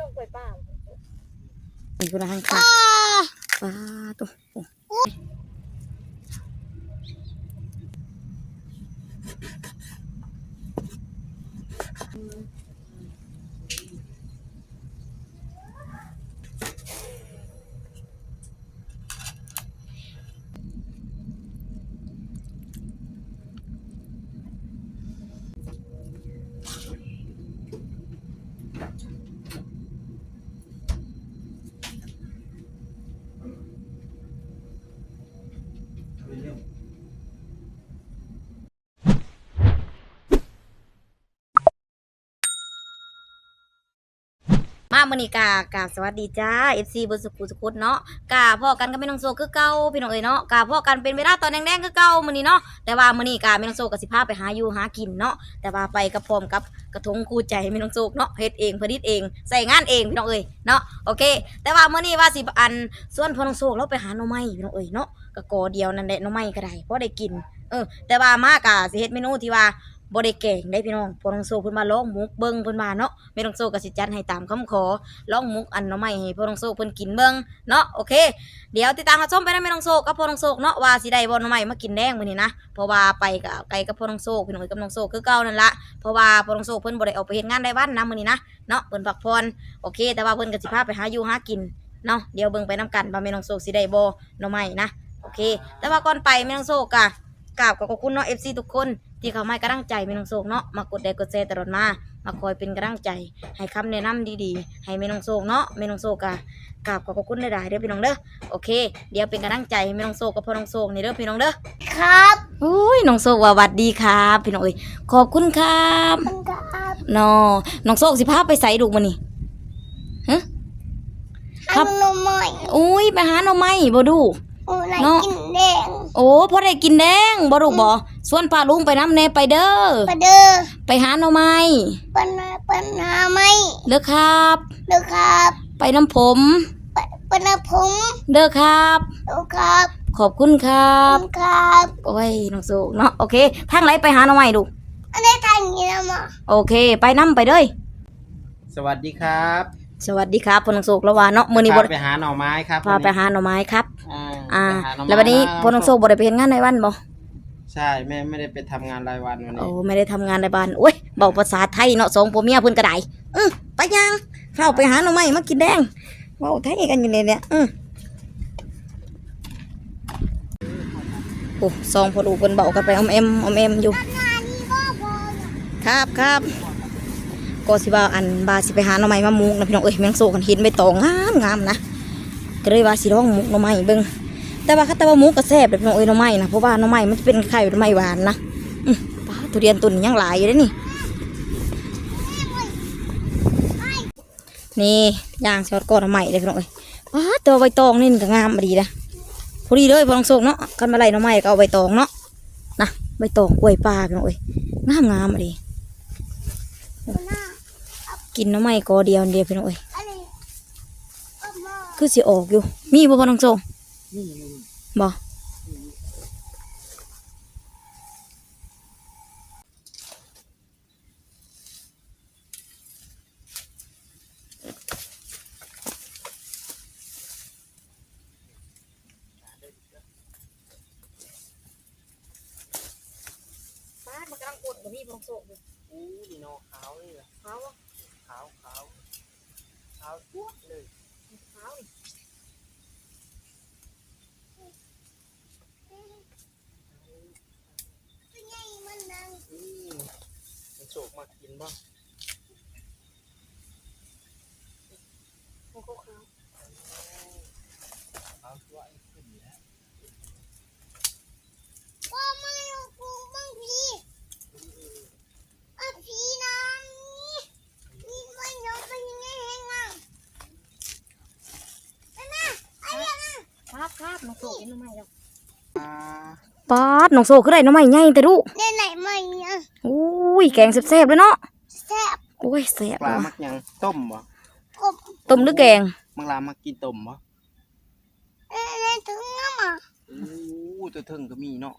ต้องกล้วยป้าอีกคนละห้างค่ะปลาตัว มื้อนี้กากาสวัสดีจ้า FC บนสุขุสุขุดเนาะกาพ่อกันก็ไม่ต้องโซคือเก่าพี่น้องเอ้ยเนาะกาพ่อกันเป็นเวลาตอนแดงๆคือเก่ามื้อนี้เนาะแต่ว่ามื้อนี้กาไม่ต้องโซก็สิพาไปหาอยู่หากินเนาะแต่ว่าไปกับพร้อมกับกระทงคู่ใจไม่ต้องโซเนาะเฮ็ดเองผลิตเองใส่งานเองพี่น้องเอ้ยเนาะโอเค แต่ว่ามื้อนี้ว่าสิอันส่วนพ่อน้องโซเราไปหาหน่อไม้พี่น้องเอ้ยเนาะก็กอเดียวนั่นแหละหน่อไม้ก็ได้พอได้กินเออแต่ว่ามากะสิเฮ็ดเมนูที่ว่า บ่ได้แกงได้พี่น้องพอน้องโซเพิ่นมาลองมุกเบิ่งเพิ่นมาเนาะแม่น้องโซก็สิจัดให้ตามคำขอลองมุกอันน่อไม้ให้พอน้องโซกเพิ่นกินเบิ่งเนาะโอเค เดี๋ยวติดตามรับชมไปได้แม่น้องโซกกับพอน้องโซกเนาะว่าสิได้บ่หน่อไม้มากินแดงมื้อนี้นะเพราะว่าไปกับไกลกับพอน้องโซกพี่น้องเอ้ยกับน้องโซกคือเก่านั่นละเพราะว่าพอน้องโซกเพิ่นบ่ได้ออกไปเฮ็ดงานได้วันนะมื้อนี้นะเนาะเพิ่นพักผ่อนโอเค แต่ว่าเพิ่นก็สิพาไปหาอยู่หากินเนาะเดี๋ยวเบิ่งไปนํกันว่าแม่น้องโซกสิได้บ่หน่อไม้นะโอเค แต่ว่าก่อนไปแม่น้องโซกะกราบขอบคุณเนาะ FC ทุกคน ที่เข้ามาให้กำลังใจแม่น้องโซกเนาะมากดไลค์กดแชร์ตลอดมามาคอยเป็นกำลังใจ ให้คำแนะนำดีๆ ให้แม่น้องโซกเนาะแม่น้องโซกอะกราบขอบคุณหลายๆเด้อพี่น้องเด้อโอเค เดี๋ยวเป็นกำลังใจให้แม่น้องโซกกับพ่อน้องโซกนี่เด้อพี่น้องเด้อครับอุ้ยน้องโซกว่าหวัดดีครับ พี่น้องเอ้ยขอบคุณครับคุณครับนอน้องโซกสิพาไปใส่ลูกมันนี่ฮะครับขนมใหม่อุ้ยไปหาหน่อไม้บ่ดูโอ้ไหนเนาะ กินแดงโอ้พอได้กินแดงบ่ลูกบ่ส่วนป้าลุงไปน้ำแน่ไปเด้อปะเด้อไปหาหน่อไม้ปัญหาปัญหาไหมเด้อครับ เด้อครับไปน้ำผม ปะปัญหาผมเด้อครับ เด้อครับขอบคุณครัขอบบคุณครับโอ้ยน้องโซกเนาะโอเคทางไหนไปหาหน่อไม้ดูกอันนี้ทานอย่างนี้นะมาโอเค ไปน้ำไปเลยสวัสดีครับ สวัสดีครับพอน้องโซกแล้วว่าเนาะมื้อนี้บ่พาไปหาหน่อไม้ครับพาไปหาหน่อไม้ครับ อ่าอ่าไปหาหน่อไม้แล้ววันนี้พอน้องโซกบ่ได้ไปเฮ็ดงานในวันบ่ใช่แม่ไม่ได้ไปทำงานรายวันวันโอ้นี้ไม่ได้ทำงานในบ้านโอ้ยเว้าภาษาไทยเนาะสองผัวเมียเพิ่นก็ได้อื้อไปยังเข้าไปหาหน่อไม้มากินแดงเว้าไทยกันอยู่เนี่ยเนี่ยอื้อโอ้สองพ่อลูกเพิ่นเบากันไปอมแอมอมแอมอยู่งานนี้ก็พอครับครับ ก็สิว่าอันบาสิไปหาหน่อไม้มามุกนะพี่น้องเอ้ยแมงโซกันเห็นใบตองงามงามนะก็เลยว่าสิลองมุกหน่อไม้เบิ่งแต่ว่าคัตแต่ว่ามุกก็แซ่บเลยพี่น้องเอ้ยหน่อไม้นะเพราะว่าหน่อไม้มันจะเป็นไข่หน่อไม้หวานนะป้าทุเรียนตุ่นยังหลายอยู่เด้นี่ นี่ย่างซอสก้อนหน่อไม้เลยพี่น้องเอ้ยป้าตัวใบตองนี่ก็งามมาดีนะพอดีเลยพอลองโซกเนาะกันมาไล่หน่อไม้ก็เอาใบตองเนาะนะใบตองกล้วยปลาพี่น้องเอ้ยงามงามมาดี กินหน้ำไม้กอเดียวเดียวพี่น้องเอ้ยอันนี้เอามาคือสิออกอยู่ มีบ่พอน้องโซบ่ป้ามันกำลังกดบ่มีพอน้องโซอยู่อู้ดีเนาะขาวเลยเหรอเขาอะ ขาวขาวขาวทั่วเลยขานี่เป็นไงมันนั่งอืมมันโฉบมากินบ้าง พวกเขาเขา ขาวทั่วไอ้ขึ้นอยู่แล้ว ว่าไม่เอากูบ้างพี่อะพี่นั้นนี่มันยกไปยังไงให้งังไปมาไอ้ยังอะ ครับ ครับน้องโซกินหน้ำไม้แล้วอ่าป้าดน้องโซคือได้หน้ำไม้ใหญ่แต่ดูได้ไหนมาเนี่ยอุ้ยแกงแซ่บๆเลยเนาะแซ่บโอ้ยแซ่บปลาว่ะมักยังต้มบ่กบต้มหรือแกงมังลามักกินต้มบ่เอ้ยถึงน้ำอะอู้ตัวเทิงก็มีเนาะ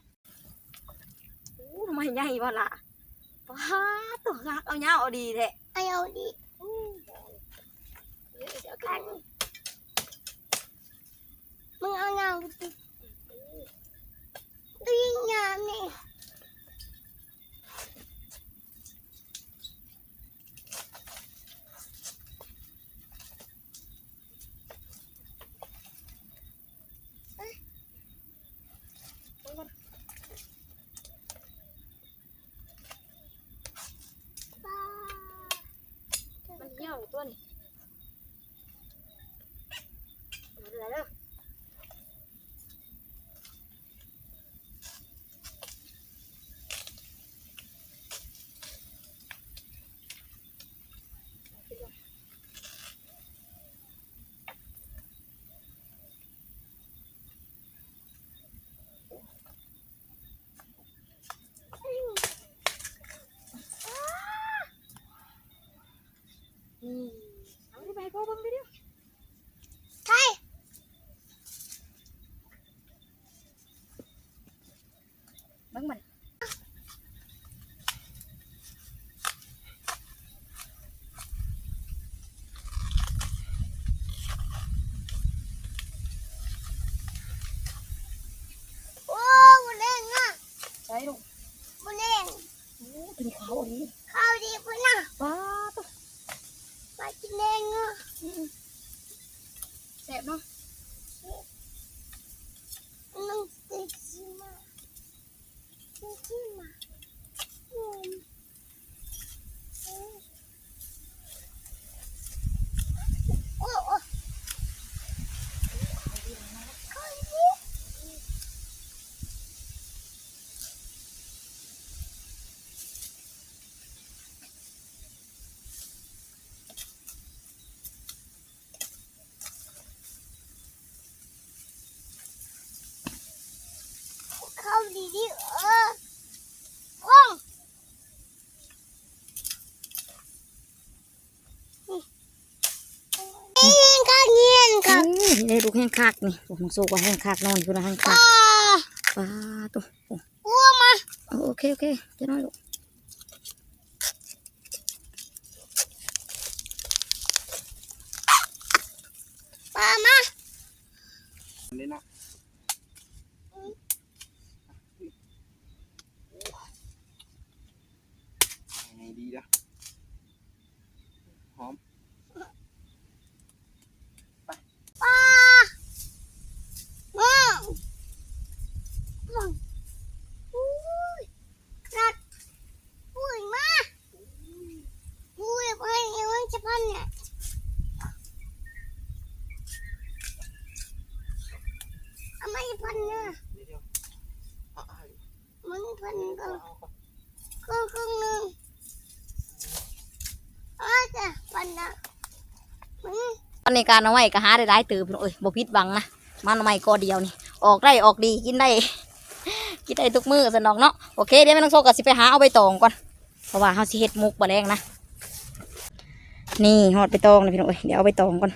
โอ้ทำไมใหญ่วะล่ะป้าดตัวคักเอาเงาเอาดีแท้ไอ้เอาดิเอากักันนมึงเอาหนั งไปตีหนังนี่ มันเหี่ยวตัวนี่มาเลยเด้อ อืมเอาที่ไปพ่อเบิ่งไปเดี๋ยว ใช่ เบิ่งมัน โอ้บุเล่งอะ ใช่ ลูกบุเล่งโอ้ตัวนี้ขาวอันนี้ข้าวดีปุ่นน่ะว้าตัวมากินเล่งอะแซ่บเนาะ น้องติดชิมาติดชิมาอืมโอ้โอ้ข้าวดี เข้าดีดิเออว่องเงียนค่ะเงียนค่ะ อืมได้ลูกแห้ง คักนี่โอ้น้องโซกว่าแห้งคักนอนอยู่นะแห้งคัป้ากว้าตัวโอ้อ้วมาเอาโอเคโอเคเจะน้อยลูกป้ามา นี่เนาะไงดีนะหอม ป้ามาว่องอุ้ยนัดอุ้ยมาอุ้ยไป ยังไม่จะพันเนี่ยเอาไม่พันเนี่ยนิดเดียวเอมันพันก็ก่อนครึ่งครึ่งหนึ่งอาจ้ะพันนะมันตอนนี้การเอาไว้ก็หาได้หลายตื่นเอ้ยบ่ผิดหวังนะมันเอาไว้ก็เดียวนี่ ออกได้ออกดีกินได้กินได้ทุกมื้อสนองเนาะโอเคเดี๋ยวแม่น้องโซก็สิไปหาเอาใบตองก่อนเพราะว่าเฮาสิเฮ็ดมุกบ่แรงนะ นี่หอดไปตองเลยพี่น้องเอ้ยเดี๋ยวเอาไปตองก่อน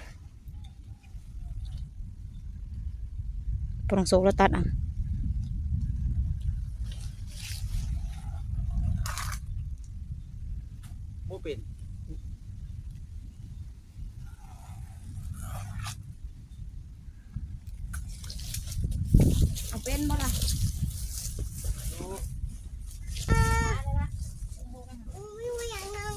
ปรองโซแล้วตัดอะ โมเป็น เอาเป็นบ่ล่ะ โอ้ ไม่ว่าอย่างนั้น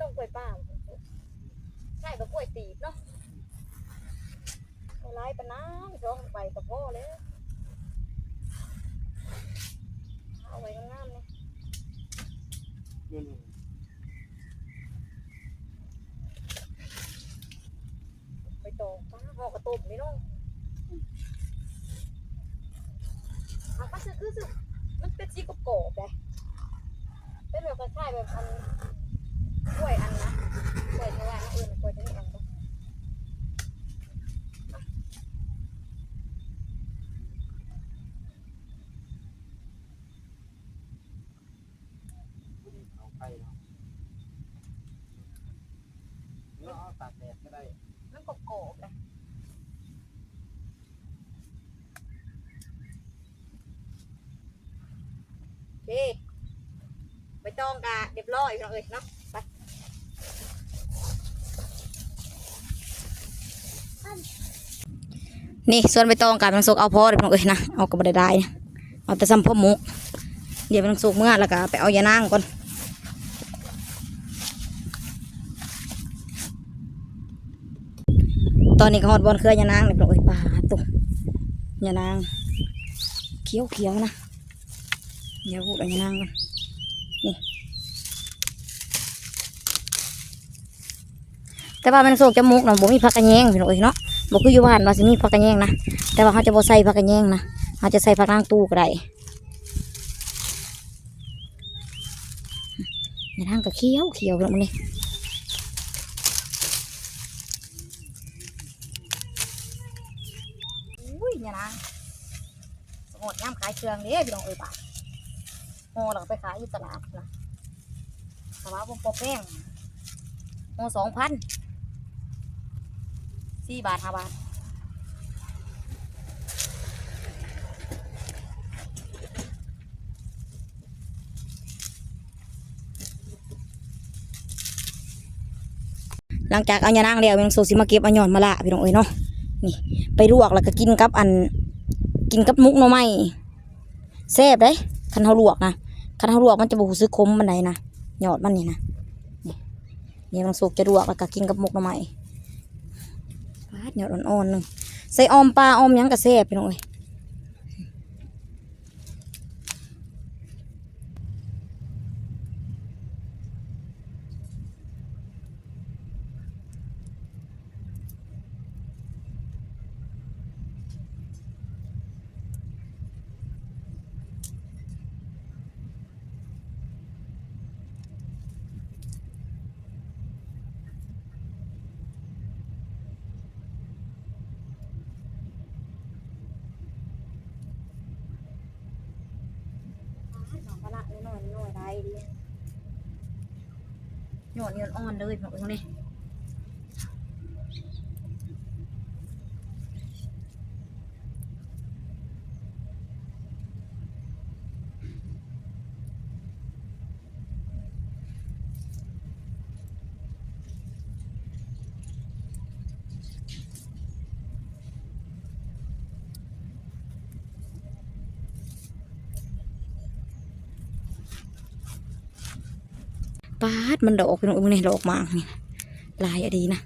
ต้องกล้วยป้าใช่กับกล้วยตีบเนาะเอาไล่ปะน้ำร้องไปกับพ่อเลยเอาไว้งามๆเลย นู่น ไปตอกป้าหอกระตุกนี่น้องเอาป้าซื้อคือซื้อมันเป็นสีกรอบๆเลยเป็นแบบคล้ายๆแบบอันกล้วยอันนะกล้วยที่ว่าอันอื่นน่ะกล้วยที่นี่อันก็ เอาไปเนาะเนาะเอาตากแดดไม่ได้ มันกรอบๆเลย เด้ ตองกะเรียบร้อยพี่น้องเอ้ยเนาะไปนี่ส่วนใบตองกับมันสุกเอาพอเดี๋ยวพี่น้องเอ้ยนะเอากับบได้ได้นะเอาแต่ซ้ำพ่อมุกเดี๋ยวมันสุกเมื่อแล้วก็ไปเอายานางก่อนตอนนี้ก็ฮอดบอลเครือยานางเรียบร้อยปลาตุ่มยานางเขียวเขียวนะเดี๋ยวพูดเอายานางก่อนนี่ แต่ว่ามันโศกจมูกนะบ่มีผักกระแยงพี่น้องเอ้ยเนาะบ่คืออยู่บ้านว่าสิมีผักกระแยงนะแต่ว่าเขาจะบ่ใส่ผักกระแยงนะเขาจะใส่ผักนางตู้ก็ได้ยานางก็เขียวเขียวพี่น้องนี่อุ้ยเนี่ยนะสมดย่ำขายเครื่องเด้พี่น้องเอ้ยบาทโอ้เราไปขายอยู่ตลาดนะสวาผมปอแป้งโอ้สองพัน สี่บาทห้าบาทหลังจากเอายานางแล้วยังโซซิมาเก็บอาหย่อนมาละพี่น้องเอ้ยเนาะนี่ไปลวกแล้วก็กินกับอัน กินกับมุกหน่อไม้แซ่บเด้คันเฮาลวกนะคันเฮาลวกมันจะบ่รู้สึกคมมันใดนนะหยอดมันนี่นะนี่นี่มันสุกจะลวกแล้วก็กินกับมุกหน่อไม้ ยอดอ่อนๆหนึงใส่ออมปลาออมยังก็แซ่บพี่น้องเอ้ยดอกปลาน้อยๆน้อยๆได้ดี ยอดยอดอ่อนเลยพี่น้องเอ้ย มันดอกพี่น้องเอ้ยนี่ดอกมากนี่ลายอะดีนะ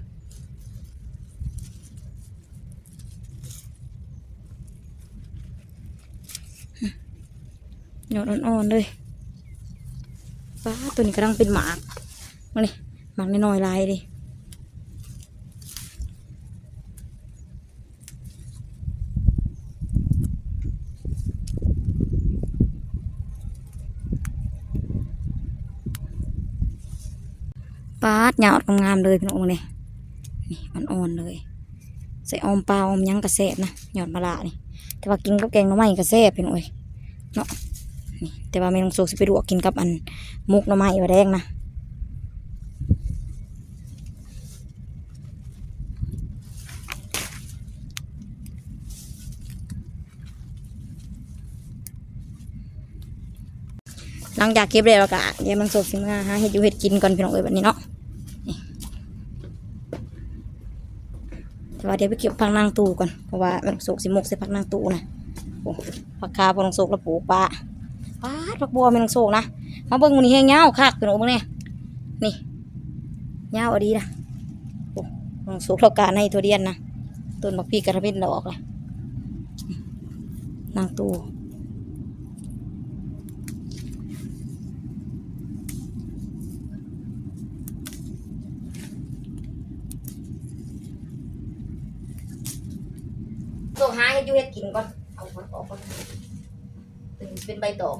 ยอดอ่อนๆเลยป้าตัวนี้กำลังเป็นหมากมาเลยหมากน้อยๆลายดิ ป้าดยอดงามเลยพี่น้องนี่นี่อ่อนๆเลยใส่ออมปลาอมยังกระแสบนะหยอดมะละนี่ แต่ว่ากินกับแกงหน่อไม้กระแสบพี่น้องเอ้ยเนาะนี่แต่ว่าไม่ต้องโซกสิไปลวกินกับอันมุกหน่อไม้ว่าแดงนะหลังจากเก็บได้แล้วก็เดี๋ยวมันโซกสิมาหาเห็ดอยู่เห็ดกินก่อนพี่น้องเอ้ยแบบนี้เนาะ แต่ว่าเดี๋ยวไปเก็บพักนางตู้ก่อนเพราะว่ามันโศกสิมกใส่พักนางตู้นะโอ้ผักคาพลังโศกแล้วปลูกปลาปลาผักบัวไม่ต้องโศกนะมาเบิ้งมันนี่ให้เงาคักเป็นโอ้เบิ่งเนี่ยนี่เงาอดีนะโอ้พลังโศกเราการให้ตัวเดียนนะต้นบักพีกระเพ็นดอกเลยนางตูโซหาให้อยูเฮ็ดกินก่อน เอาผักออกก่อนเป็นเป็น ใบตอง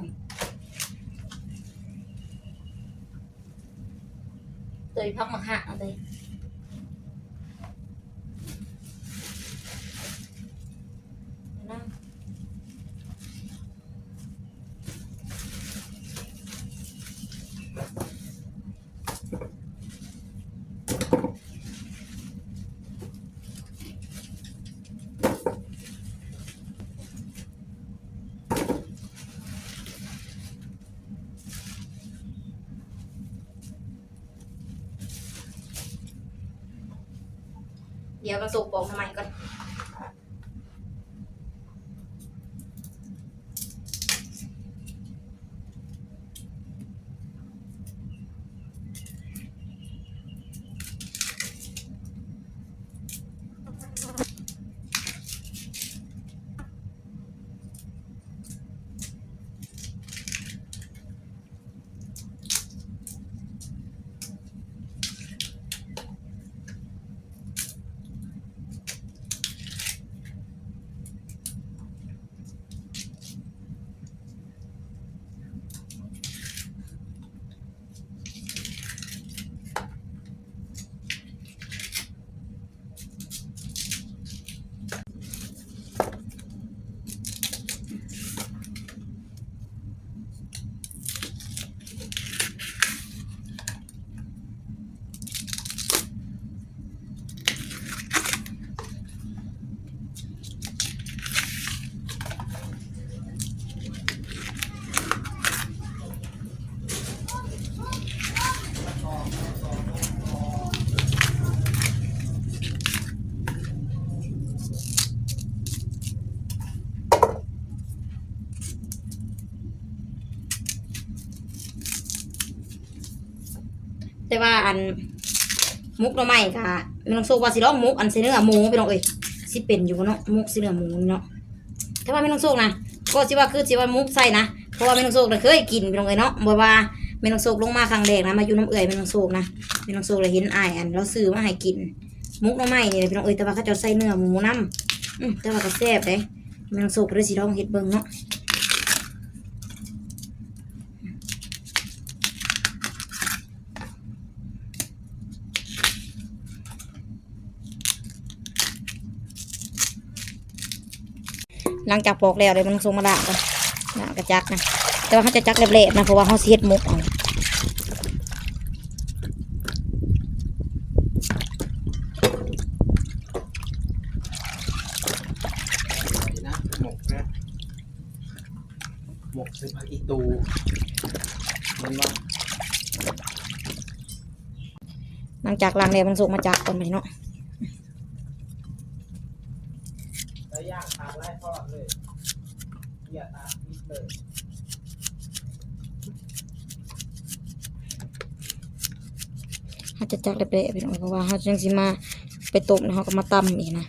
เตยพักมาหักเอาเลยนั่ง ดี๋ยวมาสุกปอกทำไมก่อน อันมุกหน่อไม้ค่ะไม่ต้องโซกว่าสิลองมุกอันเสเนื้อหมูไปลองเอ้ยสิเป็นอยู่เนาะมุกเสเนื้อหมูเนาะแต่ว่าไม่ต้องโซกนะก็สิว่าคือสิว่ามุกใส่นะเพราะว่าไม่ต้องโซกน่ะเคยกินไปลองเอ้ยเนาะบ่ว่าไม่ต้องโซกลงมาครั้งแรกนะมาอยู่น้ำเอื่อยไม่ต้องโซกนะไม่ต้องโซกเลยเห็นอายอันเราซื้อมาให้กิน มุกหน่อไม้นี่ยไปลองเอ้ยแต่ว่าเขาจะใส่เนื้อหมูนํอืมแต่ว่าก็แซ่บเด้ไม่ต้องโซกเลยสิลองเฮ็ดเบิ่งเนาะ หลังจากปอกแล้วเลยมันต้องส่งมาด่างก่อนด่างกระจักนะแต่ว่าเขาจะจักเละๆนะเพราะว่าเขาสิเฮ็ดมุกเอานะหมกนะหมกใส่ผักอีตูมันว่าหลังจากล้างแล้วมันส่งมาจักก่อนไปเนาะ แล้วย่างทานไล่ทอดเลยอย่าตาพิษเลย เขา จักเละๆไปหน่อยเพราะว่าเขาจังสิมาไปต้มแล้วเขาก็มาตำอีกนะ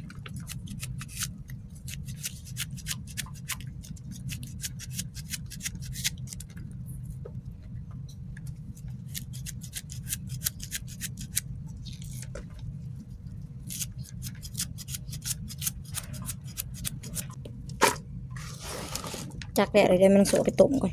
จักแดดเลยเดี๋ยวมันสวยไปต้มก่อน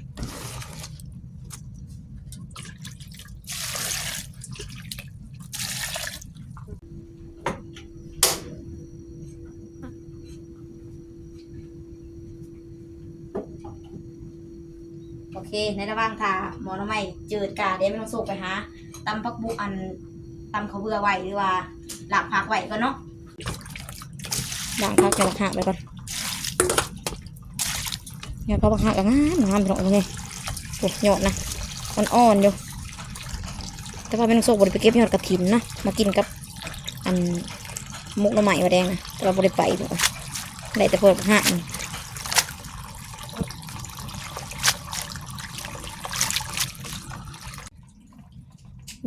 โอเค ในระหว่างทาหมอน้ำไม่จืดกาเดี๋ยวไม่ต้องสุกไปหาตำพักบุอันตำเขาเบื่อไหวหรือว่าหลักผักไหวก่อนเนาะหลังพักจะหักหักไปก่อนอย่าพักหักกันงามงามไปหน่อยเลยโอ้ยอดนะมันอ่อนอยู่แต่ว่าไม่ต้องสุกบริไปเก็บยอดกระถินนะมากินกับอันมุกน้ำใหม่มาแดงนะแต่ว่าบริไปบอกได้แต่เพิ่มหัก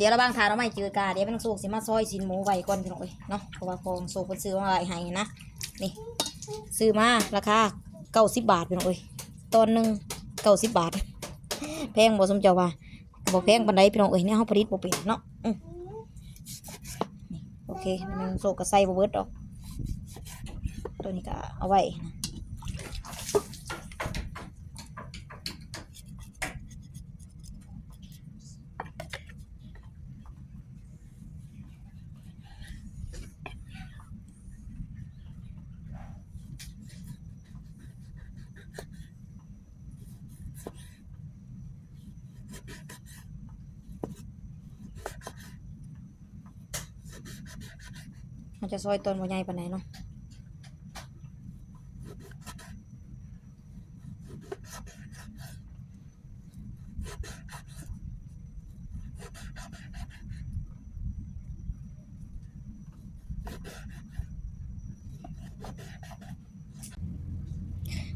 เดี๋ยวเราบางทาเราไม่จืดกาเดี๋ยวเป็นสูกสิมาซอยสินหมูไว้ก่อนพี่น้องเอ้ยเนาะเพราะว่าพองสูกคนซื้อมาไว้ให้นะนี่ซื้อมาราคาเก้าสิบบาทพี่น้องเอ้ยตอนหนึ่งเก้าสิบบาท แพงบ่สมเจ้าว่าบ่แพงปานใดพี่น้องเอ้ยเนี่ยเฮาผลิตบ่เป็นเนาะโอเคมันโซกก็ใส่บ่เบิดดอก ตัวนี้ก็เอาไว้นะ ซอยตอนบ่ใหญ่ปานไหนเนาะ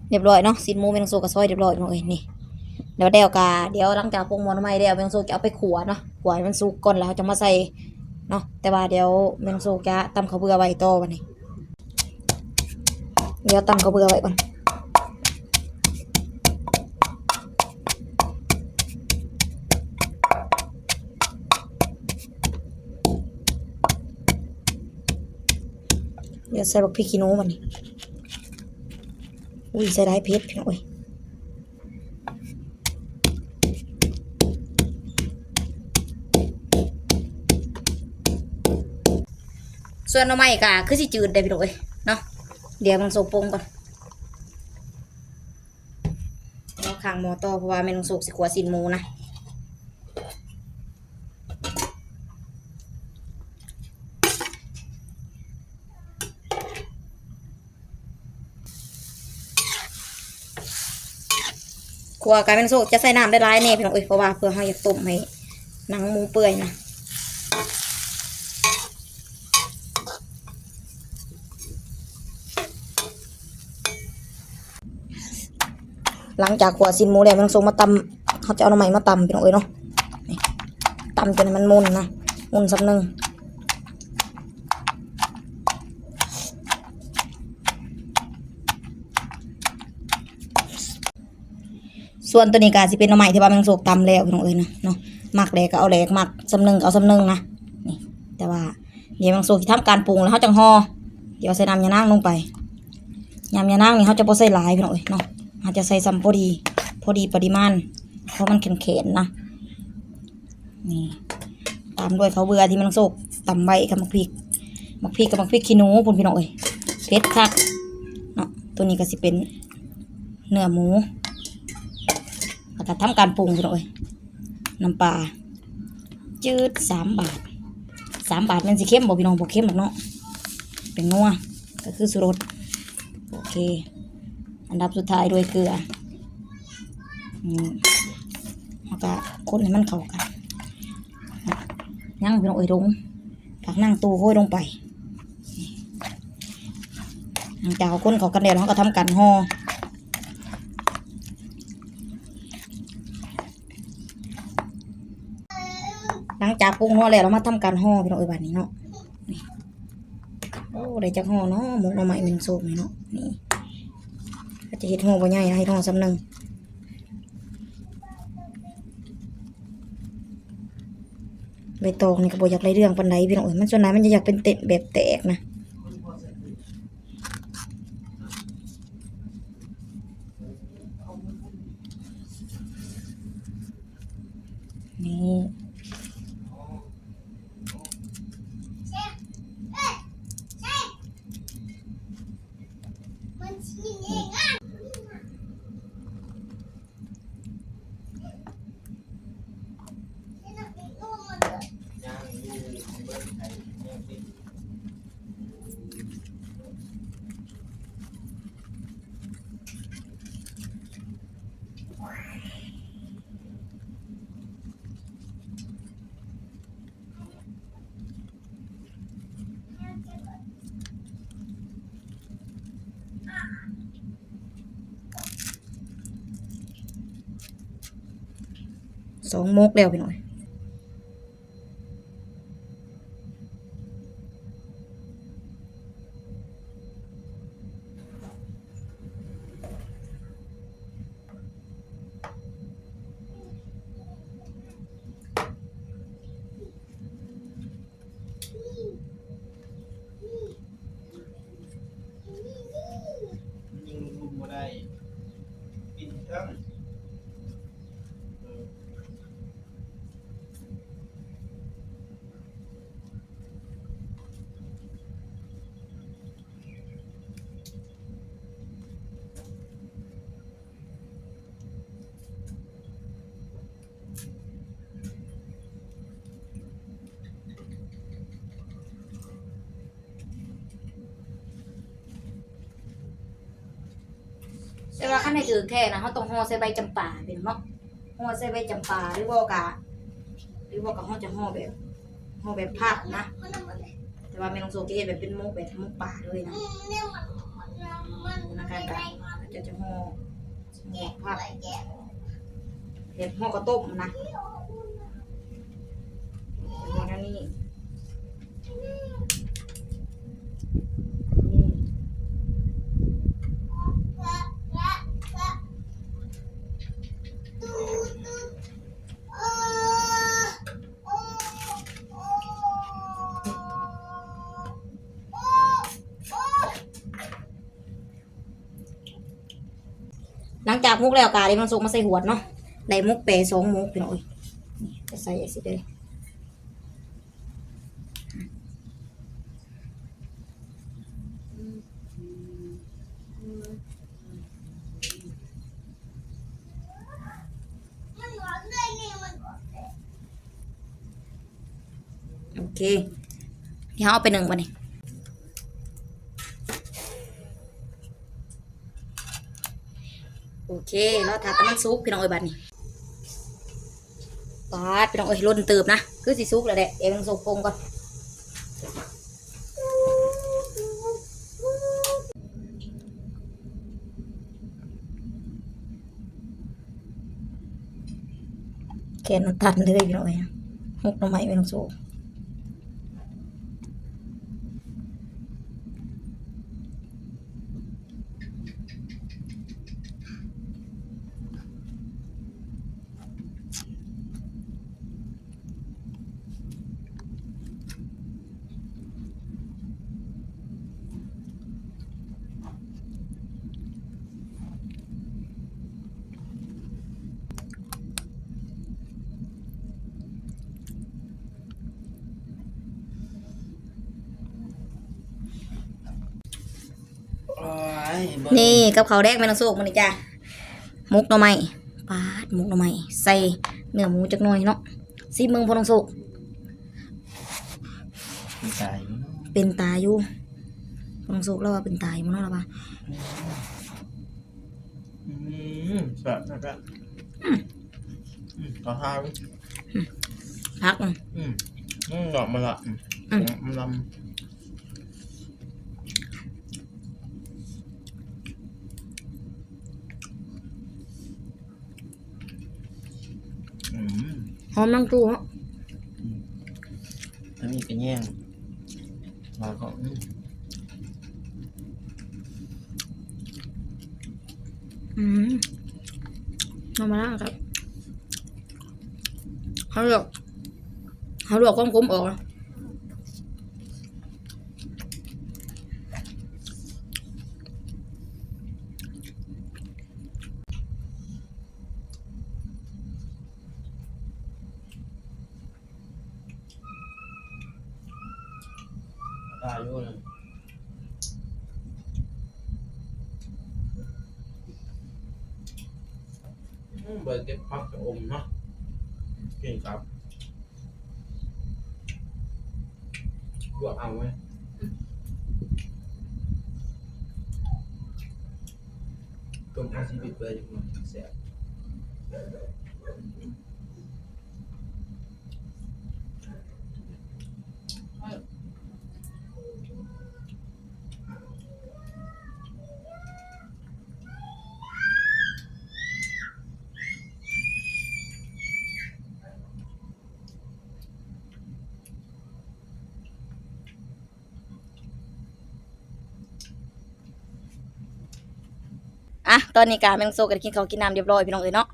เรียบร้อยเนาะสินมูเมงโซกับซอยเรียบร้อยเนาะเอ้ยนี่เดี๋ยวเดี๋ยวกาเดี๋ยวหลังจากปรุงมอนไม่เดี๋ยวเมงโซจะเอาไปขัวเนาะขัวให้มันสุกก่อนแล้วจะมาใส่ เนาะแต่ว่าเดี๋ยวแมงโซจะตำข้าวเบื่อไว้ต่อวันนี้ เดี๋ยวตำข้าวเบื่อไว้ก่อนเดี๋ยวใส่บักพริกขี้หนูมันนี่อุ้ยใส่ได้เผ็ดพี่น้องเอ้ย ส่วนหน่อไม้ก็คือสิจืดได้พี่น้องเอ้ยเนาะเดี๋ยวมันโซปงก่อนเราข้างหมอต่อเพราะว่าแม่นงสุกสิขัวสินหมูนะขัวกลายเป็นโซกจะใส่น้ำได้ร้ายแน่พี่น้องเอ้ยเพราะว่าเพื่อให้ต้มให้หนังหมูเปื่อยนะ หลังจากขัวซินหมูแล้วมันส่งมาตำเขาจะเอาหน่อไม้มาตำพี่น้องเอ้ยเนาะตำจนให้มันมุนนะมุนสักหนึ่งส่วนตัวนี้ก็สิเป็นหน่อไม้ที่ว่าแมันโศกตำแล้วพี่น้องเอ้ยนะเนาะหมักแลกก็เอาแหลกหมักสำนึงเอาสำนึงนะนี่แต่ว่าเดี๋ยวแมันโศกที่ทำการปรุงแล้วเขาจังห่อเดี๋ยวใส่น้ำยานางลงไปยำยานางนี่เขาจะบ่ใส่หลายพี่น้องเอ้ยเนาะ เขาจจะใส่ซ้ำพอดี พอดีปริมาณ เพราะมันแข็งๆนะ นี่ ตามด้วยเขาเบื่อที่มันโศกตำใบกับมักพริก มักพริกกับมักพริกขี้หนูพุ่นพี่น้องเอ้ยเผ็ดคักเนาะ ตัวนี้ก็สิเป็นเนื้อหมูแล้วก็ทำการปรุงพี่น้องเอ้ยน้ำปลา จืดสามบาทสามบาทมันสิเข้มบ่พี่น้องบ่เข้มหรอกเนาะ เป็นนัว ก็คือสุรสโอเค อันดับสุดท้ายด้วยเกลืออืมแล้วก็คนให้มันเข้ากันย่งพี่น้องเอ้ยลงผักนั่งตู้ห้อยลงไปหลังจากเอาคนเขากันแล้วเราก็ทำการห่อหลังจากปรุงห่อแล้วเรามาทำการห่อพี่น้องเอ้ยบัดนี้เนาะโอ้ได้จากห่อเนาะหมกหน่อไม้เป็นโซกเนาะนี่ ก็จะเห็ดห่อบ่ใหญ่นะให้ห่อซ้ำหนึงใบตองนี่ก็บ่อยากไรเรื่องปานใดพี่น้องเอ้ยมันส่วนไหนมันจะอยากเป็นเต็มแบบแตกนะนี่ มันชี้เองอะนี่น่ะเป็นตัวมันเลย ย่างอยู่เบิ้ลไข่ย่างติด สองมกแล้วพี่น้อย ยิงลุมมาได้กินเครื่องเออ แต่ว่าขั้นในถือแค่นะเขาต้องห่อใส่ใบจำปาเป็นเนาะห่อใส่ใบจำปาหรือว่ากะหรือว่ากับห่อจะห่อแบบห่อแบบผักนะ แต่ว่าแม่น้องโซเกเฮ็ดแบบเป็นมุกแบบมุกป่าเลยนะนะการกะจะจะห่อห่อผักแกะเห็ดห่อกระต้มนะห่อนั่นนี่นี่ ละละละตูตูเออโอ้โอ้โอ้โอ้ หลังจาก มุกแล้วกาเลยมันสุกมาใส่หวดเนาะได้มุกเปสองมุกพี่น้องเอ้ยใส่สิเลยโอเคที่เขาเอาไปหนึ่งป่ะนี่ เคแล้วถ้าต่มันซุกพี่น้องเอ้ยบัดนี้ปาดพี่น้องเอ้ยล้นเติบนะคือสิซุกแล้วแหละเดี๋ยวมันสุกปรุงก่อนแค่นั้นตันเลยพี่น้องเอ้ยมุกหน่อไม้ไม่ต้องสุก นี่กับเขาวแดงไม่ต้องสุกมันนี่จ้ะมุกหน่อไม้ปาดมุกหน่อไม้ใส่เนื้อหมูจักหน่อยเนาะซีมึงพอต้องสุกตายอยู่เนาะเป็นตาอยู่พอต้องสุกแล้วว่าเป็นตายมันเนาะล่ะปะอืมแบบแบบแบบอืมต่อทางพักมันอืมอืมดอกมาละอืมอืมมันลำอืม หอมนั่งตู้เนาะถ้ามีกระแย่งเราก็อืมอืมเอามาแล้วครับเขาเลือกเขาเลือกความขมออกนะ ได้อยู่เลยอืมเบิร์เก็บพักกับอมเนาะเก่งครับบวก เอาไว้ต้มเอาชีวิตเลยอยู่มันแสบ ตอนนี้การแมงโซกันกินข้าวกินน้ำเรียบร้อยพี่น้องเอ๋ยเนาะ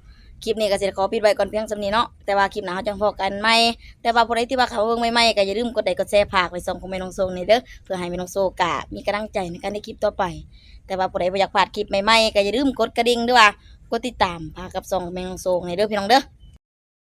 คลิปนี้ก็เสิขอปิดไว้ก่อนเพียงสำนีเนาะแต่ว่าคลิปหน้าเขาจังพอกันไหม่แต่ว่าผู้ใดที่ว่าเขาเบิ่งไม่ไม่ก็อย่าลืมกดไลค์กดแชร์ฝากไว้ส่งของแม่น้องโซนี่เด้อเพื่อให้แม่น้องโซกะมีกำลังใจในการได้คลิปต่อไป แต่ว่าผู้ใดบ่อยากพลาดคลิปใหม่ๆก็อย่าลืมกดกระดิ่งด้วยว่ากดติดตามพากับส่องแม่น้องโซนี่เด้อพี่น้องเด้อ